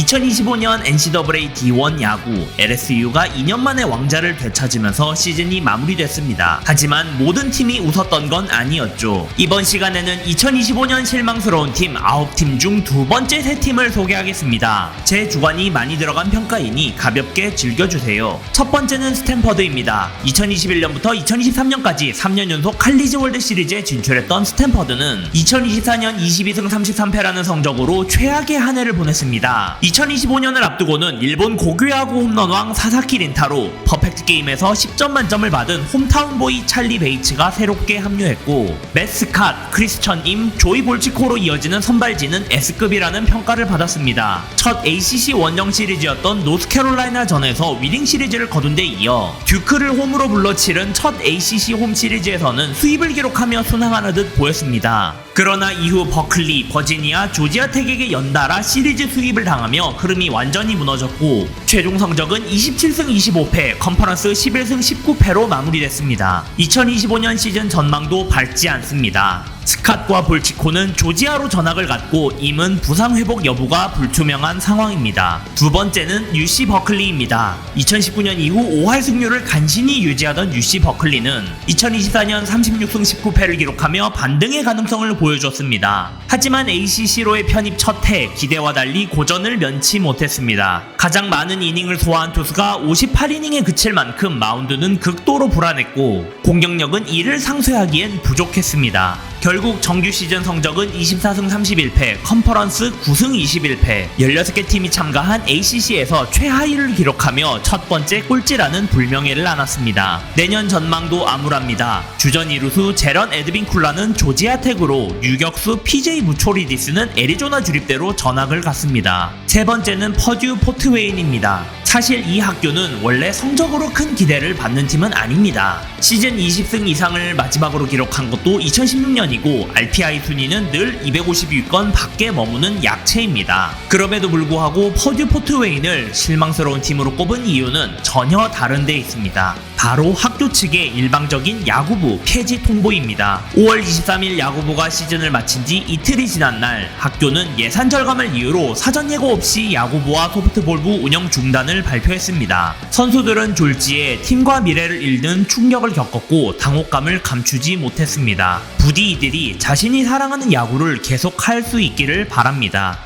2025년 NCAA D1 야구 LSU가 2년 만에 왕자를 되찾으면서 시즌이 마무리됐습니다. 하지만 모든 팀이 웃었던 건 아니었죠. 이번 시간에는 2025년 실망스러운 팀 9팀 중 두 번째 세 팀을 소개하겠습니다. 제 주관이 많이 들어간 평가이니 가볍게 즐겨주세요. 첫 번째는 스탠퍼드입니다. 2021년부터 2023년까지 3년 연속 칼리지 월드 시리즈에 진출했던 스탠퍼드는 2024년 22승 33패라는 성적으로 최악의 한 해를 보냈습니다. 2025년을 앞두고는 일본 고교야구 홈런왕 사사키 린타로 퍼펙트 게임에서 10점 만점을 받은 홈타운 보이 찰리 베이츠가 새롭게 합류했고 매스캇, 크리스천 임, 조이 볼치코로 이어지는 선발진은 S급이라는 평가를 받았습니다. 첫 ACC 원정 시리즈였던 노스캐롤라이나 전에서 위닝 시리즈를 거둔 데 이어 듀크를 홈으로 불러 치른 첫 ACC 홈 시리즈에서는 수입을 기록하며 순항하는 듯 보였습니다. 그러나 이후 버클리, 버지니아, 조지아 텍에게 연달아 시리즈 수입을 당하며 흐름이 완전히 무너졌고 최종 성적은 27승 25패, 컨퍼런스 11승 19패로 마무리됐습니다. 2025년 시즌 전망도 밝지 않습니다. 스캇과 볼치코는 조지아로 전학을 갔고 임은 부상 회복 여부가 불투명한 상황입니다. 두 번째는 UC 버클리입니다. 2019년 이후 5할 승률을 간신히 유지하던 UC 버클리는 2024년 36승 19패를 기록하며 반등의 가능성을 보여줬습니다. 하지만 ACC로의 편입 첫 해 기대와 달리 고전을 면치 못했습니다. 가장 많은 이닝을 소화한 투수가 58이닝에 그칠 만큼 마운드는 극도로 불안했고 공격력은 이를 상쇄하기엔 부족했습니다. 결국 정규 시즌 성적은 24승 31패, 컨퍼런스 9승 21패, 16개 팀이 참가한 ACC에서 최하위를 기록하며 첫 번째 꼴찌라는 불명예를 안았습니다. 내년 전망도 암울합니다. 주전 이루수 제런 에드빈 쿨라는 조지아 텍으로 유격수 PJ 무초리디스는 애리조나 주립대로 전학을 갔습니다. 세 번째는 퍼듀 포트웨인입니다. 사실 이 학교는 원래 성적으로 큰 기대를 받는 팀은 아닙니다. 시즌 20승 이상을 마지막으로 기록한 것도 2016년 이고 RPI 순위는 늘 250위권 밖에 머무는 약체입니다. 그럼에도 불구하고 퍼듀 포트웨인을 실망스러운 팀으로 꼽은 이유는 전혀 다른 데 있습니다. 바로 학교 측의 일방적인 야구부 폐지 통보입니다. 5월 23일 야구부가 시즌을 마친 지 이틀이 지난 날 학교는 예산 절감을 이유로 사전 예고 없이 야구부와 소프트볼부 운영 중단을 발표했습니다. 선수들은 졸지에 팀과 미래를 잃는 충격을 겪었고 당혹감을 감추지 못했습니다. 부디 이들이 자신이 사랑하는 야구를 계속 할 수 있기를 바랍니다.